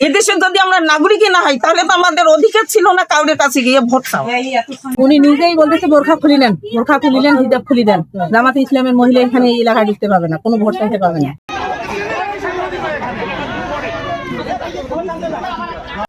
এদেশে যদি আমরা নাগরিকই না হই তাহলে তো আমাদের অধিকার ছিল না কাউরের কাছে গিয়ে ভোট চাওয়া। উনি নিজেই বলতেছে, বোরখা খুলিলেন বোরখা খুলিলেন, হিজাব খুলি দেন। জামাতে ইসলামের মহিলা এখানে এলাকায় ঢুকতে পাবে না, কোনো ভোট চাইতে পাবে না।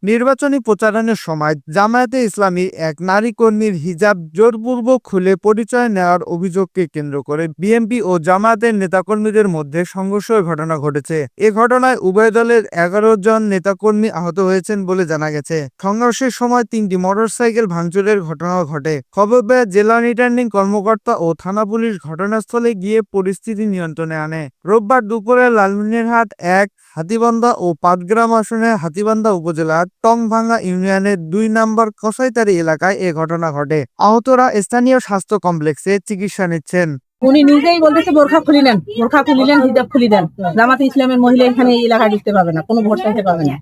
নির্বাচনী প্রচারণের সময় জামায়াতে ইসলামী এক নারী কর্মীর হিজাব জোরপূর্বক খুলে পরিচয় নেওয়ার অভিযোগকে কেন্দ্র করে বিএনপি ও জামায়াতের নেতাকর্মীদের মধ্যে সংঘর্ষের ঘটনা ঘটেছে। এ ঘটনায় উভয় দলের এগারো জন নেতাকর্মী আহত হয়েছেন বলে জানা গেছে। সংঘর্ষের সময় তিনটি মোটরসাইকেল ভাঙচুরের ঘটনাও ঘটে। খবর পেয়ে জেলা রিটার্নিং কর্মকর্তা ও থানা পুলিশ ঘটনাস্থলে গিয়ে পরিস্থিতি নিয়ন্ত্রণে আনে। রোববার দুপুরে লালমিনেরহাট এক হাতিবান্ধা ও পাটগ্রাম আসনে হাতিবান্ধা উপজেলার টংভাঙ্গা ইউনিয়নের দুই নম্বর কসাইতারি এলাকায় এ ঘটনা ঘটে। আহতরা স্থানীয় স্বাস্থ্য কমপ্লেক্সে চিকিৎসা নিচ্ছেন। উনি নিজেই বলতেছে, বোরখা খুলি নেন বোরখা খুলি নেন হিজাব খুলি দেন জামাতে ইসলামের মহিলা এখানে এই এলাকায় ঢুকতে পাবে না, কোনো ভোট চাইতে পাবে না।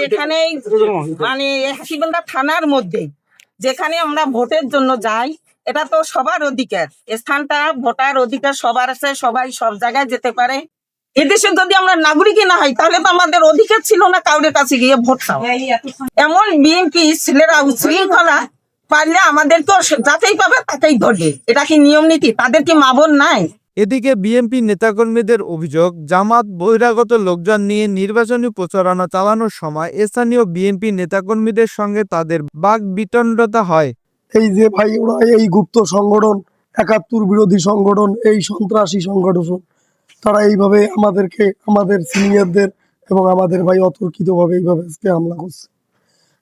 যেখানে মানে হাসিবান্ধা থানার মধ্যে যেখানে আমরা ভোটের জন্য যাই, এটা তো সবার অধিকার। স্থানটা, ভোটার অধিকার সবার আছে, সবাই সব জায়গায় যেতে পারে। এদেশে যদি আমরা নাগরিকই না হই তাহলে তো আমাদের অধিকার ছিল না কাউরের কাছে গিয়ে ভোট চাওয়া এমন বিএনপি ছেলেরা উচ্ছৃঙ্খলা পারলে আমাদেরকেও যাকেই পাবে তাকেই ধরবে। এটা কি নিয়ম নীতি? তাদের কি মাবন নাই? এদিকে বিএনপি নেতাকর্মীদের অভিযোগ জামাত বহিরাগত লোকজন নিয়ে নির্বাচনী প্রচারণা চালানোর সময় স্থানীয় বিএনপি নেতাকর্মীদের সঙ্গে তাদের বাক বিতণ্ডতা হয়। এই যে ভাই ওরা এই গুপ্ত সংগঠন একাত্তর বিরোধী সংগঠন এই সন্ত্রাসী সংগঠন তারা এইভাবে আমাদেরকে আমাদের সিনিয়রদের এবং আমাদের ভাই অতর্কিতভাবে এইভাবে আজকে হামলা করছে।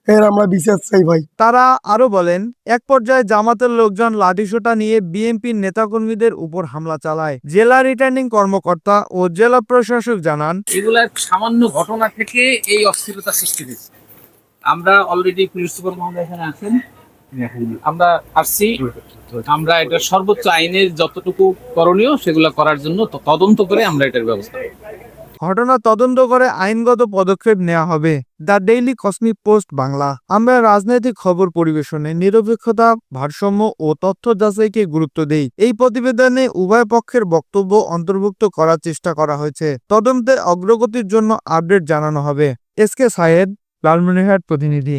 এর আমরা বিচার চাই ভাই। তারা আরও বলেন এক পর্যায়ে জামাতের লোকজন লাঠিসোটা নিয়ে বিএনপির নেতাকর্মীদের উপর হামলা চালায়। জেলা রিটার্নিং কর্মকর্তা ও জেলা প্রশাসক জানান এগুলার সামান্য ঘটনা থেকে এই অস্থিরতা সৃষ্টি হয়েছে। আমরা অলরেডি পুলিশ সুপার মহোদয় এখানে আছেন। আমরা আসছি। আমরা এটা সর্বোচ্চ আইনের যতটুকু করণীয় সেগুলো করার জন্য তদন্ত করে আমরা এটার ব্যবস্থা ঘটনা তদন্ত করে আইনগত পদক্ষেপ নেওয়া হবে। The daily cosmic post, Bangla. আমরা রাজনৈতিক খবর পরিবেশনে নিরপেক্ষতা, ভারসাম্য ও তথ্য যাচাইকে গুরুত্ব দেই। এই প্রতিবেদনে উভয় পক্ষের বক্তব্য অন্তর্ভুক্ত করার চেষ্টা করা হয়েছে। তদন্তের অগ্রগতির জন্য আপডেট জানানো হবে। এস কে সাহেদ লালমনিরহাট প্রতিনিধি।